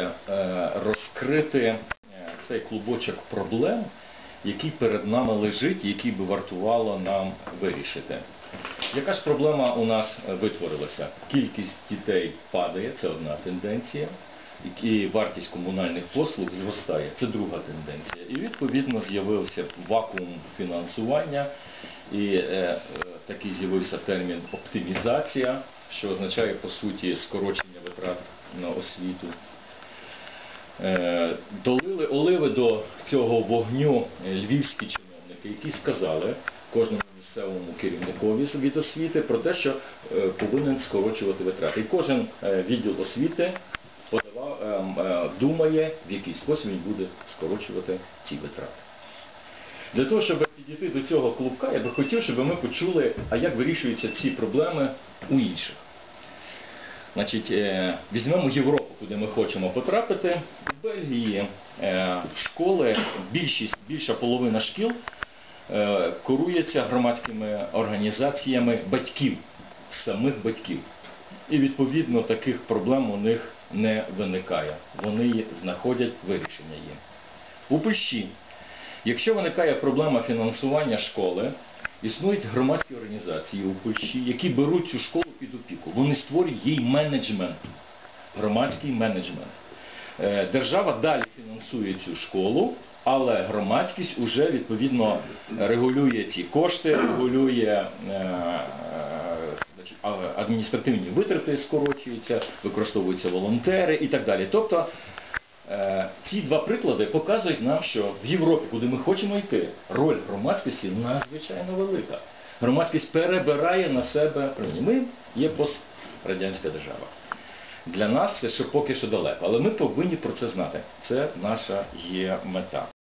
е, розкрити е, цей клубочок проблем, який перед нами лежить, який би вартувало нам вирішити. Яка ж проблема у нас витворилася? Кількість дітей падає, це одна тенденція, і вартість комунальних послуг зростає, це друга тенденція. І відповідно з'явився вакуум фінансування, і е, е, такий з'явився термін оптимізація, що означає по суті скорочення витрат на освіту. Е, Долили оливи до цього вогню е, львівські чиновники, які сказали кожному місцевому керівникові від освіти про те, що е, повинен скорочувати витрати. І кожен відділ освіти подавав, думає, в який спосіб він буде скорочувати ці витрати. Для того, щоб підійти до цього клубка, я би хотів, щоб ми почули, а як вирішуються ці проблеми у інших. Значить, візьмемо Європу, куди ми хочемо потрапити. В Бельгії е, школи, більшість, більша половина шкіл е, керується громадськими організаціями батьків, самих батьків. І відповідно таких проблем у них не виникає. Вони знаходять вирішення їм. У Польщі, якщо виникає проблема фінансування школи, існують громадські організації у Польщі, які беруть цю школу під опіку. Вони створюють їй менеджмент, громадський менеджмент. Е, Держава далі фінансує цю школу, але громадськість вже відповідно регулює ці кошти, регулює е, адміністративні витрати скорочуються, використовуються волонтери і так далі. Тобто Е, Ці два приклади показують нам, що в Європі, куди ми хочемо йти, роль громадськості надзвичайно велика. Громадськість перебирає на себе Ми є пострадянська держава. Для нас це ще поки що далеко, але ми повинні про це знати. Це наша є мета.